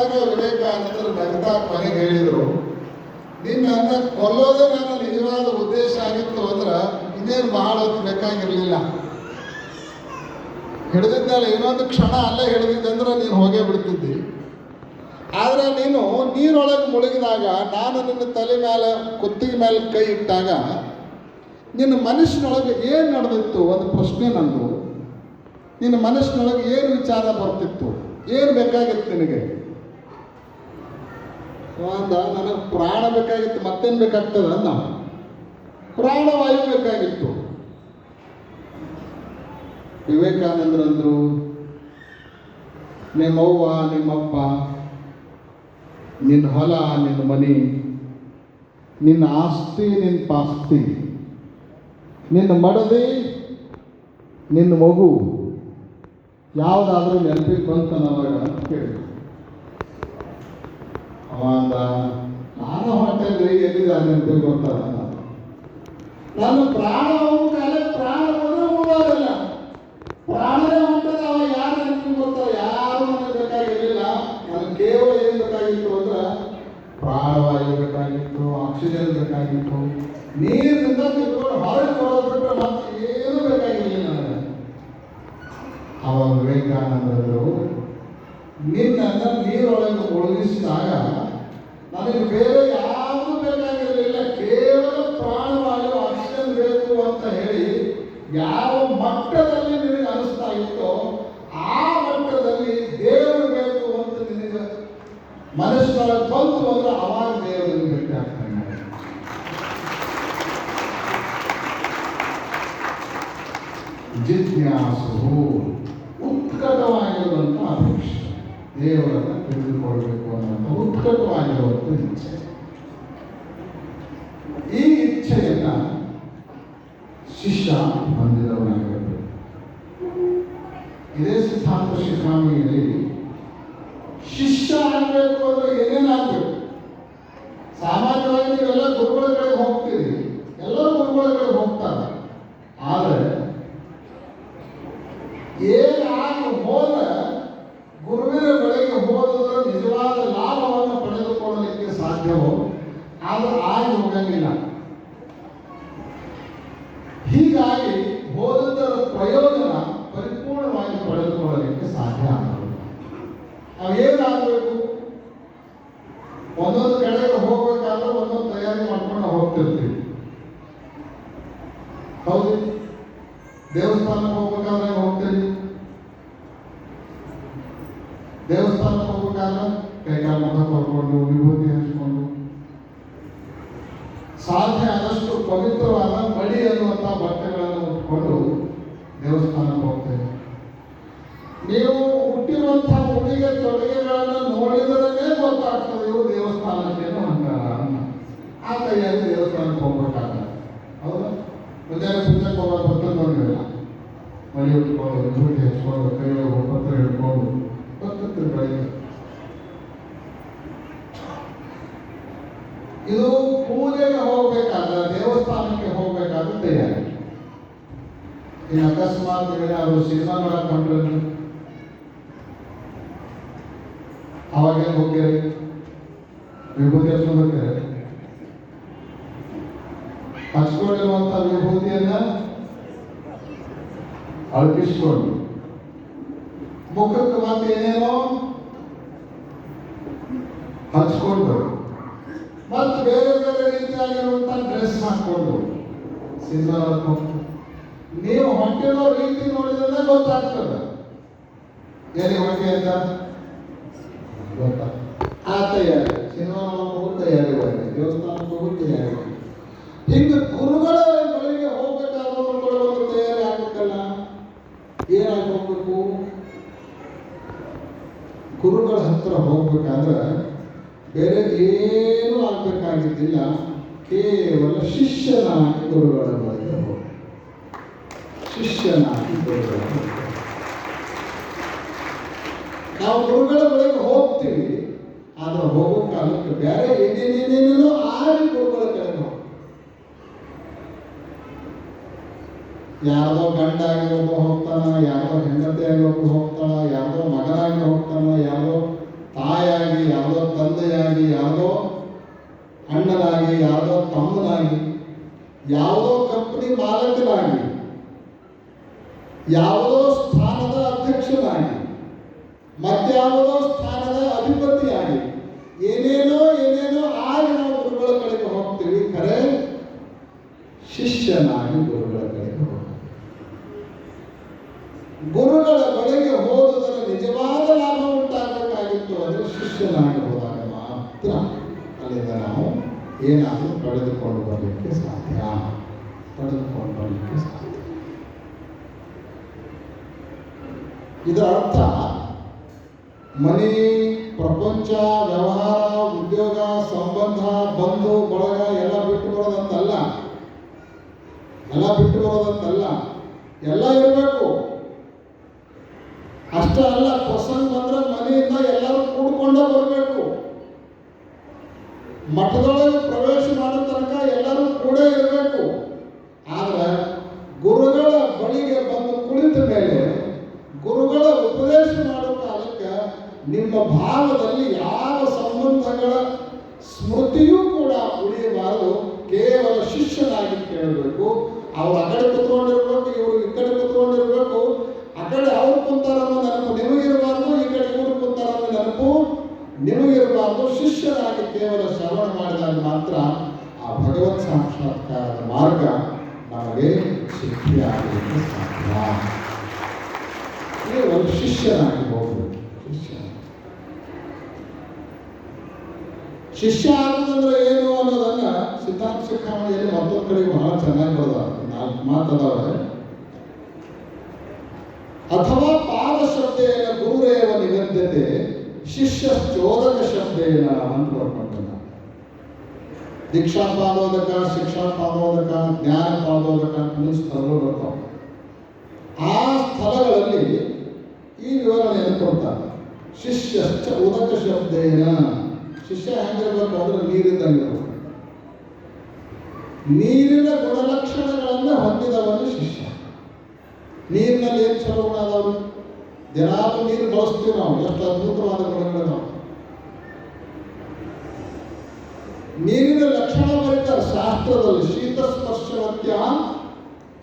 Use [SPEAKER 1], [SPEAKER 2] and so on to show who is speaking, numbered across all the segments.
[SPEAKER 1] ವಿವೇಕಾನಂದರು ಕೊನೆಗೆ ಹೇಳಿದರು. ನಿನ್ನ ಕೊಲ್ಲೋದೇ ನನ್ನ ನಿಜವಾದ ಉದ್ದೇಶ ಆಗಿತ್ತು ಅಂದ್ರೆ ಇನ್ನೇನು ಬಹಳ ಹೊತ್ತು ಬೇಕಾಗಿರಲಿಲ್ಲ. ಹಿಡಿದಿದ್ದಲ್ಲ, ಇನ್ನೊಂದು ಕ್ಷಣ ಅಲ್ಲೇ ಹಿಡಿದಿದ್ದಂದ್ರೆ ನೀನು ಹೋಗೇ ಬಿಡ್ತಿದ್ದಿ. ಆದರೆ ನೀನು ನೀರೊಳಗೆ ಮುಳುಗಿದಾಗ, ನಾನು ನಿನ್ನ ತಲೆ ಮೇಲೆ ಕುತ್ತಿಗೆ ಮೇಲೆ ಕೈ ಇಟ್ಟಾಗ, ನಿನ್ನ ಮನಸ್ಸಿನೊಳಗೆ ಏನು ನಡೆದಿತ್ತು? ಒಂದು ಪ್ರಶ್ನೆ ನಂದು. ನಿನ್ನ ಮನಸ್ಸಿನೊಳಗೆ ಏನು ವಿಚಾರ ಬರ್ತಿತ್ತು? ಏನು ಬೇಕಾಗಿತ್ತು ನಿನಗೆ? ಅಂದ ನನಗೆ ಪ್ರಾಣ ಬೇಕಾಗಿತ್ತು, ಮತ್ತೇನು ಬೇಕಾಗ್ತದೆ ಅಂದ. ಪ್ರಾಣವಾಯು ಬೇಕಾಗಿತ್ತು. ವಿವೇಕಾನಂದರಂದ್ರು ನಿಮ್ಮವ್ವ ನಿಮ್ಮಪ್ಪ ನಿನ್ನ ಹೊಲ ನಿನ್ನ ಮನೆ ನಿನ್ನ ಆಸ್ತಿ ನಿನ್ನ ಪಾಸ್ತಿ ನಿನ್ನ ಮಡದಿ ನಿನ್ನ ಮಗು, ಯಾವುದಾದ್ರೂ ನೆನಪಿಗೆ ಬಂತ ನಾವಾಗ ಅಂತ ಕೇಳಿ ಅವ ಅಂದ ನಾನು ಹೊಟ್ಟೆಲ್ರಿ ಎಲ್ಲಿದೆ ನೆನಪಿಗೆ ಬರ್ತಾರ ನನ್ನ ಪ್ರಾಣವು ಕಾಲ ಪ್ರಾಣ ಬಂದ್ರೆ ಹೋಗೋದಿಲ್ಲ. ಪ್ರಾಣನೇ ಹೊಂಟದ ಅವ ಯಾರು ನೆನಪಿಗೆ ಬರ್ತಾವ ಯಾರು ನನಗೆ ಬೇಕಾಗಿರಲಿಲ್ಲ. ನನಗೆ ಕೇವಲ ಏನು ಬೇಕಾಗಿತ್ತು ಅಂದ್ರೆ ಪ್ರಾಣವಾಯು ಬೇಕಾಗಿತ್ತು, ಆಕ್ಸಿಜನ್ ಬೇಕಾಗಿತ್ತು. ನೀರಿನಿಂದ ತಿಳ್ಕೊಂಡು ಹೊರಗೆ ಬರೋದು ಬಿಟ್ಟರೆ ಮತ್ತೆ ಏನು ಬೇಕಾಗಿರಲಿಲ್ಲ ನನಗೆ. ಅವಾಗ ವಿವೇಕಾನಂದರು ನಿನ್ನನ್ನು ನೀರೊಳಗೆ ಮುಳುಗಿಸಿದಾಗ ನನಗೆ ಬೇರೆ ಯಾವುದು ಬೇಕಾಗಿರಲಿಲ್ಲ. ಕೇವಲ ಪ್ರಾಣವಾಯು ಆಕ್ಸಿಜನ್ ಬೇಕು ಅಂತ ಹೇಳಿ ಯಾವ ಮಟ್ಟದಲ್ಲಿ ನಿನಗೆ ಅನಿಸ್ತಾ ಇತ್ತೋ ಆ ಮಟ್ಟದಲ್ಲಿ ದೇವರು ಬೇಕು ಅಂತ ನಿನಗೆ ಮನಸ್ಸಿನೊಳಗೆ ಬಂತು ಅಂದ್ರೆ ಅವಾಗ ದೇವರನ್ನು ಭೇಟಿ ಆಗ್ತಾನೆ ಜಿಜ್ಞಾಸು ಉತ್ಕಟವಾಗಿರುವಂತಹ ಅಪೇಕ್ಷೆ. ದೇವರನ್ನು ತಿಳಿದುಕೊಳ್ಬೇಕು ಅನ್ನೋಂಥ ಉತ್ಕಟವಾಗಿರುವಂಥ ಇಚ್ಛೆ ಈ ಇಚ್ಛೆಯನ್ನ ಶಿಷ್ಯ ಹೊಂದಿದವನಾಗಿರಬೇಕು ಇದೇ ಸಿದ್ಧಾಂತ ಶಿಖಾಮಿಯಲ್ಲಿ ಶಿಷ್ಯ ಆಗಬೇಕು ಅಂದ್ರೆ ಏನೇನಾಗಬೇಕು ಸಾಮಾನ್ಯವಾಗಿ ನೀವೆಲ್ಲ ಗುರುಗಳ ಕಡೆ ಹೋಗ್ತೀರಿ ಎಲ್ಲರೂ ಗುರುಗಳ ಕಡೆ ಹೋಗ್ತಾರೆ ದೇವಸ್ಥಾನಕ್ಕೆ ಹೋಗ್ಬೇಕಾದ್ರೆ ಹೋಗ್ತೀರಿ? ದೇವಸ್ಥಾನಕ್ಕೆ ಹೋಗ್ಬೇಕಾದ್ರೆ ಕೈಕಾಲ ಮುಖ ತೊಳ್ಕೊಂಡು, ವಿಭೂತಿ ಹಚ್ಕೊಂಡು. ಸಾಧ್ಯ ಆದಷ್ಟು ಪವಿತ್ರವಾದ ಮಡಿ ಅನ್ನುವಂಥ ಬಟ್ಟೆಗಳನ್ನು ಉಟ್ಕೊಂಡು ದೇವಸ್ಥಾನಕ್ಕೆ ಹೋಗ್ತೇವೆ ನೀವು ಹುಟ್ಟಿರುವಂಥ ಉಡುಗೆ ತೊಡುಗೆಗಳನ್ನು ನೋಡಿದ್ರೆ ಗೊತ್ತಾಗ್ತದೆ ಇವು ದೇವಸ್ಥಾನಕ್ಕೆ ಆ ಕೈಯಲ್ಲಿ ದೇವಸ್ಥಾನಕ್ಕೆ ಹೋಗ್ಬೇಕಾಗಲ್ಲ ಹೌದಾ? ಮುಂಜಾನೆ ಪೂಜೆಗೆ ಹೋಗೋದು ಪತ್ರ ಮನೆ ಉಟ್ಕೊಂಡು ವಿಭೂತಿ ಹಚ್ಕೊಂಡು ಕೈಯೊಳಗೆ ಪತ್ರ ಹಿಡ್ಕೊಂಡು ಬರ್ತಿರ್ತೀವಿ ಬೆಳಗ್ಗೆ ಇದು ಪೂಜೆಗೆ ಹೋಗ್ಬೇಕಾದ್ರೆ ದೇವಸ್ಥಾನಕ್ಕೆ ಹೋಗ್ಬೇಕಾದ್ರೆ ತಯಾರಿ. ಇನ್ನು ಅಕಸ್ಮಾತ್ ಏನಾದ್ರು ಸಿನಿಮಾ ಹೊಂಟ್ರೆ ಅವಾಗೇನು ಹೋಗ್ತೀರಿ? ವಿಭೂತಿ ಹಚ್ಕೊಂಡು ಹೋಗ್ತೀರಿ? ಹಚ್ಕೊಂಡಿರುವಂತ ವಿಭೂತಿಯನ್ನ ಅಳಕಿಸ್ಕೊಂಡು ಮುಖಕ್ಕೆ ಮತ್ತೆ ಏನೇನೋ ಹಚ್ಕೊಂಡು. ಮತ್ತೆ ಬೇರೆ ಬೇರೆ ರೀತಿಯಾಗಿರುವಂತ ಡ್ರೆಸ್ ಹಾಕೊಂಡು. ಸಿನಿಮಾ ನೀವು ಹೊಂಟಿರೋ ರೀತಿ ನೋಡಿದ್ರೆ ಗೊತ್ತಾಗ್ತದೆ. ಎಲ್ಲಿ ಹೊಂಟಿ ಅಂತ? ಗೊತ್ತಾ ಆ ತಯಾರಿ ಸಿನಿಮಾ ಹೋಗೋ ತಯಾರಿ ಮಾಡಿ ದೇವಸ್ಥಾನಕ್ಕೆ ಹೋಗೋ ತಯಾರಿ ಹಿಂಗೆ ಗುರುಗಳ ಬಳಿಗೆ ಹೋಗ್ಬೇಕಾದ್ರೆ ಒಂದು ತಯಾರಿ ಆಗ್ಬೇಕಲ್ಲ ಏನಾಗಿ ಹೋಗ್ಬೇಕು ಗುರುಗಳ ಹತ್ರ ಹೋಗ್ಬೇಕಾದ್ರೆ ಬೇರೆ ಏನೂ ಆಗ್ಬೇಕಾಗಿದ್ದಿಲ್ಲ, ಕೇವಲ ಶಿಷ್ಯನಾಗಿ ಗುರುಗಳ ಬಳಿಗೆ ಶಿಷ್ಯನಾಗಿ ಗುರುಗಳ ನಾವು ಗುರುಗಳ ಬಳಿಗೆ ಹೋಗ್ತೀವಿ, ಆದ್ರೆ ಹೋಗೋ ಕಾಲಕ್ಕೆ ಬೇರೆ ಏನೇನೇನೇನೇನೋ ಆಗಿ ಗುರುಗಳ ಕಡೆ ಹೋಗ್ತೀವಿ ಯಾರ್ದೋ ಗಂಡಾಗಿ ಒಬ್ಬ ಹೋಗ್ತಾನ ಯಾರ್ದೋ ಹೆಂಡತಿಯಾಗಿ ಒಬ್ಬ ಹೋಗ್ತಾನ ಯಾರ್ದೋ ಮಗನಾಗಿ ಹೋಗ್ತಾನ ಯಾರ್ದೋ ತಾಯಾಗಿ ಯಾವುದೋ ತಂದೆಯಾಗಿ, ಯಾವುದೋ ಅಣ್ಣನಾಗಿ, ಯಾವುದೋ ತಮ್ಮನಾಗಿ, ಯಾವುದೋ ಕಂಪನಿ ಮಾಲಕನಾಗಿ, ಯಾವುದೋ ಸ್ಥಾನದ ಅಧ್ಯಕ್ಷನಾಗಿ ಮತ್ತಾವುದೋ ಸ್ಥಾನದ ಅಧಿಪತಿಯಾಗಿ, ಏನೇನೋ ಏನೇನೋ ಆಗಿ ನಾವು ಗುರುಗಳ ಕಡೆಗೆ ಹೋಗ್ತೀವಿ. ಖರೆ ಶಿಷ್ಯನಾಗಿ ಗುರುಗಳ ಕಡೆಗೆ ಹೋಗ್ತೀವಿ ಗುರುಗಳ ಬಳಿಗೆ ಹೋದುದರ ನಿಜವಾದ ಲಾಭ ಉಂಟಾಗಬೇಕಾಗಿತ್ತು ಅಂದರೆ ಶಿಷ್ಯನಾಗಿ ಹೋದಾಗ ಮಾತ್ರ ಅಲ್ಲಿಂದ ನಾವು ಏನಾದರೂ ಪಡೆದುಕೊಂಡು ಬರಲಿಕ್ಕೆ ಸಾಧ್ಯ. ಪಡೆದುಕೊಂಡು ಬರಲಿಕ್ಕೆ ಸಾಧ್ಯ. ಇದರ ಅರ್ಥ, ಮನೆ, ಪ್ರಪಂಚ, ವ್ಯವಹಾರ, ಉದ್ಯೋಗ, ಸಂಬಂಧ, ಬಂಧು, ಬಳಗ, ಎಲ್ಲ ಬಿಟ್ಟು ಬರೋದಂತಲ್ಲ, ಎಲ್ಲ ಬಿಟ್ಟು ಬರೋದಂತಲ್ಲ, ಎಲ್ಲ ಇರಬೇಕು. ಅಷ್ಟೇ ಅಲ್ಲ, ಪ್ರಸಂಗ ಬಂದ್ರೆ ಮನೆಯಿಂದ ಎಲ್ಲರೂ ಕೂಡ್ಕೊಂಡೇ ಬರಬೇಕು. ಮಠದೊಳಗೆ ಪ್ರವೇಶ ಮಾಡೋ ತನಕ ಎಲ್ಲರೂ ಕೂಡ ಇರಬೇಕು. ಭಗವತ್ ಸಾಕ್ಷಾತ್ಕಾರದ ಮಾರ್ಗ ನಮಗೆ ಶಕ್ತಿಯಾಗಲಿಕ್ಕೆ ಸಾಧ್ಯ. ನೀವು ಒಂದು ಶಿಷ್ಯನಾಗಿ ಹೋಗಬೇಕು. ಶಿಷ್ಯ. ಶಿಷ್ಯ ಆಗೋದಂದ್ರೆ ಏನು ಅನ್ನೋದನ್ನ ಸಿದ್ಧಾಂತ ಶಿಖಾಮಣಿಯಲ್ಲಿ ಮತ್ತೊಂದು ಕಡೆ ಬಹಳ ಚೆನ್ನಾಗಿ ಬರದ ನಾಲ್ಕು ಮಾತದಾವೆ ಅಥವಾ ಪಾದ ಶಬ್ದೇನ ಗುರುರೇವ ನಿಗದ್ಯತೆ ಶಿಷ್ಯ ಚೋದಕ ಶಬ್ದೇನ ಅಂತ ದೀಕ್ಷಾ ಪಾದೋದಕ ಶಿಕ್ಷಾ ಪಾದೋದಕ ಜ್ಞಾನ ಪಾದೋದಕ ಅಂತ ಸ್ಥಳಗಳು ಬರ್ತಾವೆ. ಆ ಸ್ಥಳಗಳಲ್ಲಿ ಈ ವಿವರಣೆಯನ್ನು ಕೊಡ್ತಾರೆ. ಶಿಷ್ಯಶ್ಚ ಉದಕ ಶಬ್ದೇನ. ಶಿಷ್ಯ ಹೆಂಗಿರ್ಬೇಕು? ಅಂದ್ರೆ ನೀರಿದ್ದಂಗಿರ್ಬೇಕು ನೀರಿನ ಗುಣಲಕ್ಷಣಗಳನ್ನು ಹೊಂದಿದವನು ಶಿಷ್ಯ. ನೀರಿನಲ್ಲಿ ಏನು ಚಲೋ ಗುಣ ದಿನಾಲು ನೀರು ಬಳಸ್ತೀವಿ ನಾವು. ಎಷ್ಟು ಅದ್ಭುತವಾದ ಗುಣಗಳಿದಾವೆ ನೀರಿನ ಲಕ್ಷಣ ಬರೀತಾರೆ ಶಾಸ್ತ್ರದಲ್ಲಿ ಶೀತ ಸ್ಪರ್ಶವತ್ಯ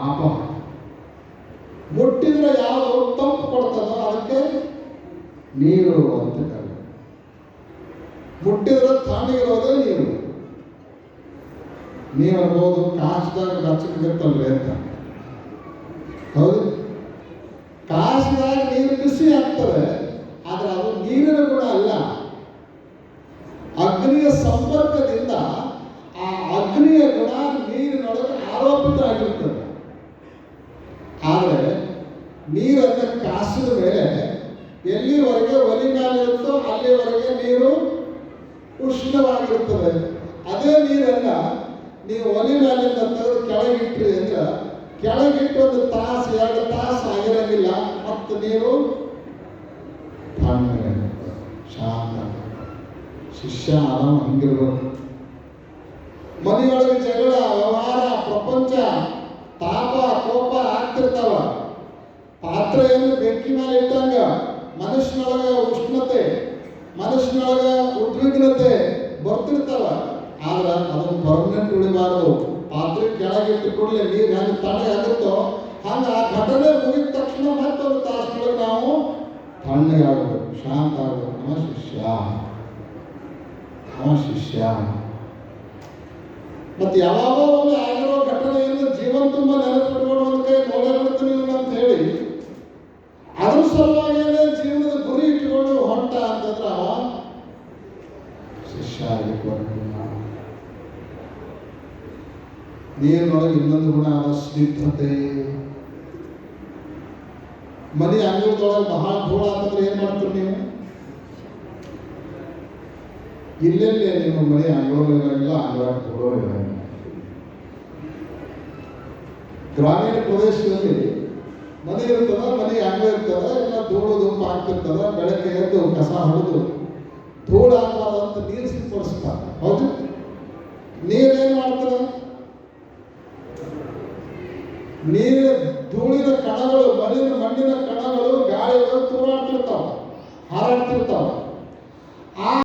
[SPEAKER 1] ಆಪ. ಮುಟ್ಟಿದ್ರೆ ಯಾವುದು ತಂಪು ಕೊಡ್ತದೋ ಅದಕ್ಕೆ ನೀರು ಅಂತ ಕರೆ ಮುಟ್ಟಿದ್ರೆ ತಣ್ಣಗಿರೋದೇ ನೀರು. ನೀವು ಅನ್ಬೋದು ಕಾಸ್ದಾಗ ಅಂತ. ಹೌದು. ಕಾಸಿದಾಗ ನೀರು ಬಿಸಿ ಆಗ್ತದೆ ಆದ್ರೆ ಅದು ನೀರಿನ ಗುಣ ಅಲ್ಲ ಅಗ್ನಿಯ ಸಂಪರ್ಕದಿಂದ ಆ ಅಗ್ನಿಯ ಗುಣ ನೀರಿನೊಳಗೆ ಆರೋಪಿತವಾಗಿರ್ತದೆ ಆದರೆ ನೀರನ್ನು ಕಾಸಿದ ಮೇಲೆ ಎಲ್ಲಿವರೆಗೆ ಒಲಿ ಮೇಲಿರುತ್ತೋ ಅಲ್ಲಿವರೆಗೆ ನೀರು ಉಷ್ಣವಾಗಿರುತ್ತದೆ. ಅದೇ ನೀರನ್ನ ನೀವು ಒಲಿ ಮೇಲಿಂದ ತೆಗೆದು ಕೆಳಗಿಟ್ರಿ ಅಂದ್ರೆ ಕೆಳಗಿಟ್ಟು ಒಂದು ತಾಸು, ಎರಡು ತಾಸು ಆಗಿರಂಗಿಲ್ಲ, ಮತ್ತು ನೀರು ಶಾಂತ ಶಿಷ್ಯ ಆರಾಮ ಹಂಗಿರ್ಬೇಕು. ಮನೆಯೊಳಗೆ ಜಗಳ, ವ್ಯವಹಾರ, ಪ್ರಪಂಚ ತಾಪ, ಕೋಪ ಆಗ್ತಿರ್ತಾವ. ಪಾತ್ರೆಯನ್ನು ಬೆಂಕಿ ಮೇಲೆ ಇಟ್ಟಂಗ ಮನಸ್ಸಿನೊಳಗ ಉಷ್ಣತೆ ಮನಸ್ಸಿನೊಳಗ ಉದ್ವಿಗ್ನತೆ ಬರ್ತಿರ್ತಾವ. ಆದ್ರೆ ಅದನ್ನು ಪರ್ಮನೆಂಟ್ ಉಳಿಬಾರದು. ಪಾತ್ರೆ ಕೆಳಗೆ ಕೂಡಲೇ ನೀರು ಹೆಂಗೆ ತಣ್ಣಗಾಗುತ್ತೋ ಹಂಗೆ ಆ ಘಟನೆ ಮುಗಿದ ತಕ್ಷಣ ಮತ್ತೊಂದು ತಾಸಿನೊಳಗೆ ನಾವು ತಣ್ಣಗಾಗಬೇಕು ಶಾಂತ ಆಗಬೇಕು ನಮ್ಮ ಶಿಷ್ಯ. ನಮ್ಮ ಶಿಷ್ಯ. ಮತ್ತೆ ಯಾವಾಗೋ ಒಂದು ಆಗಿರೋ ಘಟನೆಯನ್ನು ಜೀವನ ತುಂಬ ನೆನಪಿಟ್ಕೊಂಡು ಒಂದು ನೋಡಿರ್ತೀನಿ ಅಂತ ಹೇಳಿ ಅದ್ರ ಸಲುವಾಗಿಯೇ ಜೀವನದ ಗುರಿ ಇಟ್ಕೊಂಡು ಹೊಂಟ ಅಂತಂದ್ರೆ ಶಿಷ್ಯ ನೀರಿನೊಳಗೆ ಇನ್ನೊಂದು ಗುಣ ಅದ ಸ್ನಿಗ್ಧತೆ. ಮನೆ ಅಂಗಳದೊಳಗೆ ಬಹಳ ಧೂಳ ಅಂತಂದ್ರೆ ಏನು ಮಾಡ್ತೀರಿ ನೀವು? ಇಲ್ಲೆಲ್ಲೇ ನಿಮ್ಮ ಮನೆ ಅಂಗಳೂ ಇರಂಗಿಲ್ಲ ಅಂಗಳ ಧೂಳು ಗ್ರಾಮೀಣ ಪ್ರದೇಶದಲ್ಲಿ ಮನೆ ಇರ್ತದ ಮನೆ ಹಂಗೆ ಇರ್ತದ ಎಲ್ಲ ಧೂಳು ಧೂಪ ಆಗ್ತಿರ್ತದ, ಬೆಳಗ್ಗೆ ಎದ್ದು ಕಸ ಹೊಡೆದು ಧೂಳು ಅಂತ ನೀರು ಸಿಂಪಡಿಸ್ತಾರೆ. ಹೌದು? ನೀರೇನು ಮಾಡ್ತದ ನೀರ, ಧೂಳಿನ ಕಣಗಳು, ಮಣ್ಣಿನ ಮಣ್ಣಿನ ಕಣಗಳು ಗಾಳಿಗಳು ತೂರಾಡ್ತಿರ್ತಾವ, ಹಾರಾಡ್ತಿರ್ತಾವ. ಆ